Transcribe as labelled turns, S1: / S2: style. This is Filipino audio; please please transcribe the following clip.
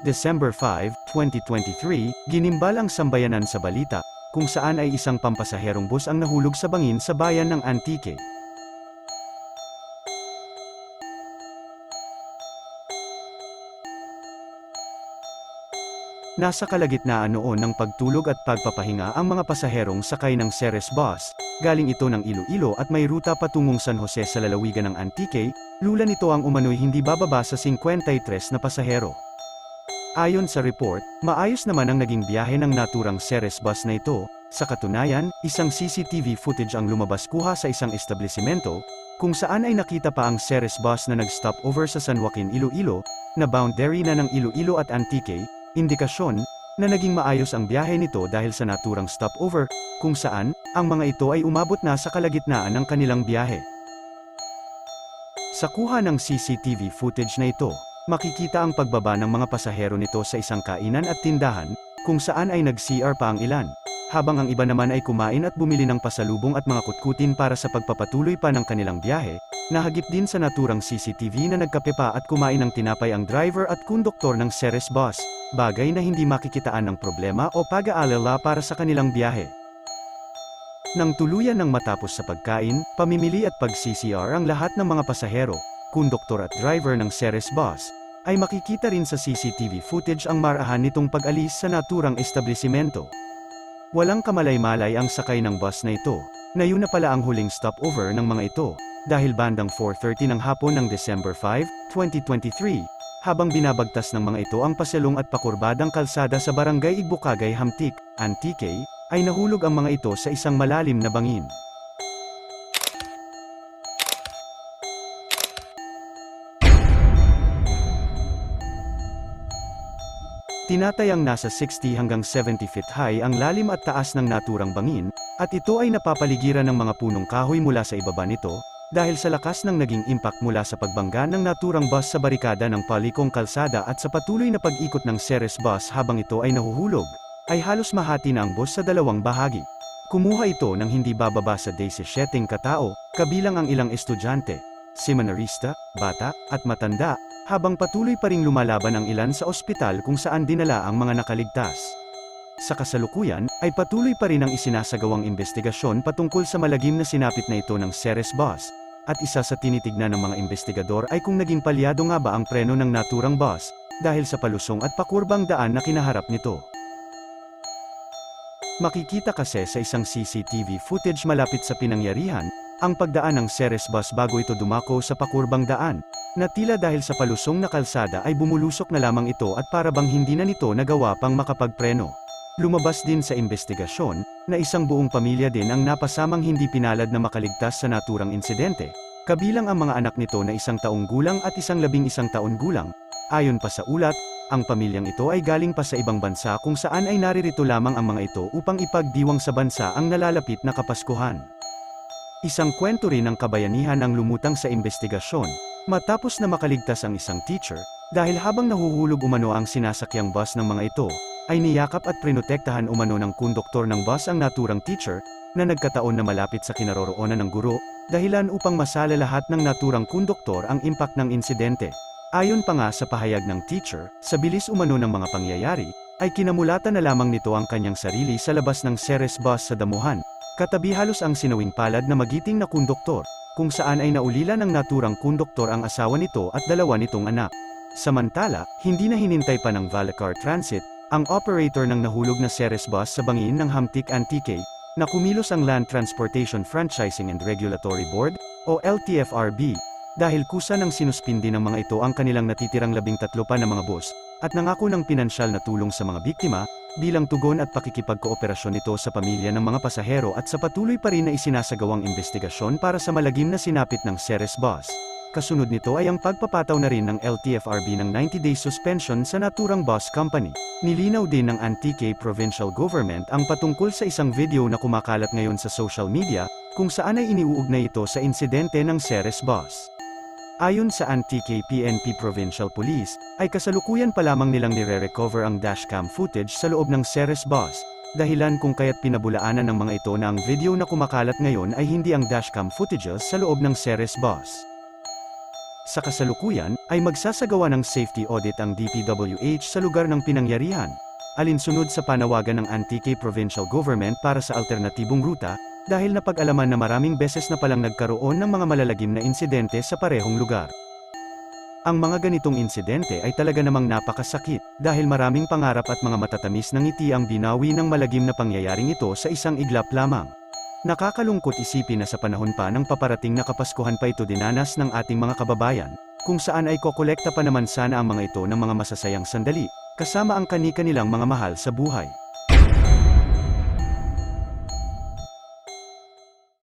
S1: December 5, 2023, ginimbal ang sambayanan sa balita, kung saan ay isang pampasaherong bus ang nahulog sa bangin sa bayan ng Antique. Nasa kalagitnaan noon ng pagtulog at pagpapahinga ang mga pasaherong sakay ng Ceres bus, galing ito ng Iloilo at may ruta patungong San Jose sa lalawigan ng Antique, lula nito ang umano'y hindi bababa sa 53 na pasahero. Ayon sa report, maayos naman ang naging biyahe ng naturang Ceres bus na ito, sa katunayan, isang CCTV footage ang lumabas kuha sa isang establishmento, kung saan ay nakita pa ang Ceres bus na nag-stop over sa San Joaquin Iloilo, na boundary na ng Iloilo at Antique, indikasyon, na naging maayos ang biyahe nito dahil sa naturang stopover, kung saan, ang mga ito ay umabot na sa kalagitnaan ng kanilang biyahe. Sa kuha ng CCTV footage na ito, makikita ang pagbaba ng mga pasahero nito sa isang kainan at tindahan, kung saan ay nag-CR pa ang ilan, habang ang iba naman ay kumain at bumili ng pasalubong at mga kutkutin para sa pagpapatuloy pa ng kanilang biyahe, nahagip din sa naturang CCTV na nagkape pa at kumain ng tinapay ang driver at konduktor ng Ceres bus, bagay na hindi makikitaan ng problema o pag-aalala para sa kanilang biyahe. Nang tuluyan ng matapos sa pagkain, pamimili at pag-CCR ang lahat ng mga pasahero, konduktor at driver ng Ceres bus, ay makikita rin sa CCTV footage ang marahan nitong pag-alis sa naturang establishmento. Walang kamalay-malay ang sakay ng bus na ito, na yun na pala ang huling stopover ng mga ito, dahil bandang 4.30 ng hapon ng December 5, 2023, habang binabagtas ng mga ito ang pasilong at pakurbadang kalsada sa barangay Igbukagay Hamtik, Antique, ay nahulog ang mga ito sa isang malalim na bangin. Tinatayang nasa 60 hanggang 70 feet high ang lalim at taas ng naturang bangin, at ito ay napapaligiran ng mga punong kahoy mula sa ibaba nito, dahil sa lakas ng naging impact mula sa pagbangga ng naturang bus sa barikada ng palikong kalsada at sa patuloy na pag-ikot ng Ceres bus habang ito ay nahuhulog, ay halos mahati na ang bus sa dalawang bahagi. Kumuha ito ng hindi bababa sa 17 katao, kabilang ang ilang estudyante, seminarista, bata, at matanda, habang patuloy pa ring lumalaban ang ilan sa ospital kung saan dinala ang mga nakaligtas. Sa kasalukuyan, ay patuloy pa rin ang isinasagawang investigasyon patungkol sa malagim na sinapit na ito ng Ceres bus, at isa sa tinitignan ng mga investigador ay kung naging palyado nga ba ang preno ng naturang bus, dahil sa palusong at pakurbang daan na kinaharap nito. Makikita kasi sa isang CCTV footage malapit sa pinangyarihan, ang pagdaan ng Ceres bus bago ito dumako sa pakurbang daan, na tila dahil sa palusong na kalsada ay bumulusok na lamang ito at para bang hindi na nito nagawa pang makapagpreno. Lumabas din sa investigasyon, na isang buong pamilya din ang napasamang hindi pinalad na makaligtas sa naturang insidente, kabilang ang mga anak nito na isang taong gulang at isang labing isang taon gulang. Ayon pa sa ulat, ang pamilyang ito ay galing pa sa ibang bansa kung saan ay naririto lamang ang mga ito upang ipagdiwang sa bansa ang nalalapit na Kapaskuhan. Isang kwento rin ng kabayanihan ang lumutang sa investigasyon, matapos na makaligtas ang isang teacher, dahil habang nahuhulog umano ang sinasakyang bus ng mga ito, ay niyakap at prinotektahan umano ng konduktor ng bus ang naturang teacher, na nagkataon na malapit sa kinaroroonan ng guro, dahilan upang masala lahat ng naturang konduktor ang impact ng insidente. Ayon pa nga sa pahayag ng teacher, sa bilis umano ng mga pangyayari, ay kinamulatan na lamang nito ang kanyang sarili sa labas ng Ceres bus sa damuhan, katabi halos ang sinawing palad na magiting na konduktor, kung saan ay naulila ng naturang konduktor ang asawa nito at dalawa nitong anak. Samantala, hindi na hinintay pa ng Valacar Transit, ang operator ng nahulog na Ceres bus sa bangin ng Hamtik Antique, na kumilos ang Land Transportation Franchising and Regulatory Board, o LTFRB, dahil kusa ng sinuspindi ng mga ito ang kanilang natitirang labing tatlo pa na mga bus, at nangako ng pinansyal na tulong sa mga biktima, bilang tugon at pakikipagkooperasyon nito sa pamilya ng mga pasahero at sa patuloy pa rin na isinasagawang investigasyon para sa malagim na sinapit ng Ceres bus. Kasunod nito ay ang pagpapataw na rin ng LTFRB ng 90-day suspension sa naturang bus company. Nilinaw din ng Antique Provincial Government ang patungkol sa isang video na kumakalat ngayon sa social media, kung saan ay iniuugnay ito sa insidente ng Ceres bus. Ayon sa Antique PNP Provincial Police, ay kasalukuyan pa lamang nilang nire-recover ang dashcam footage sa loob ng Ceres bus, dahilan kung kaya't pinabulaanan ng mga ito na ang video na kumakalat ngayon ay hindi ang dashcam footages sa loob ng Ceres bus. Sa kasalukuyan, ay magsasagawa ng safety audit ang DPWH sa lugar ng pinangyarihan. Alinsunod sa panawagan ng Antique Provincial Government para sa alternatibong ruta, dahil napag-alaman na maraming beses na palang nagkaroon ng mga malalagim na insidente sa parehong lugar. Ang mga ganitong insidente ay talaga namang napakasakit, dahil maraming pangarap at mga matatamis ng ngiti ang binawi ng malagim na pangyayaring ito sa isang iglap lamang. Nakakalungkot isipin na sa panahon pa ng paparating na Kapaskuhan pa ito dinanas ng ating mga kababayan, kung saan ay kokolekta pa naman sana ang mga ito ng mga masasayang sandali, kasama ang kani-kanilang mga mahal sa buhay.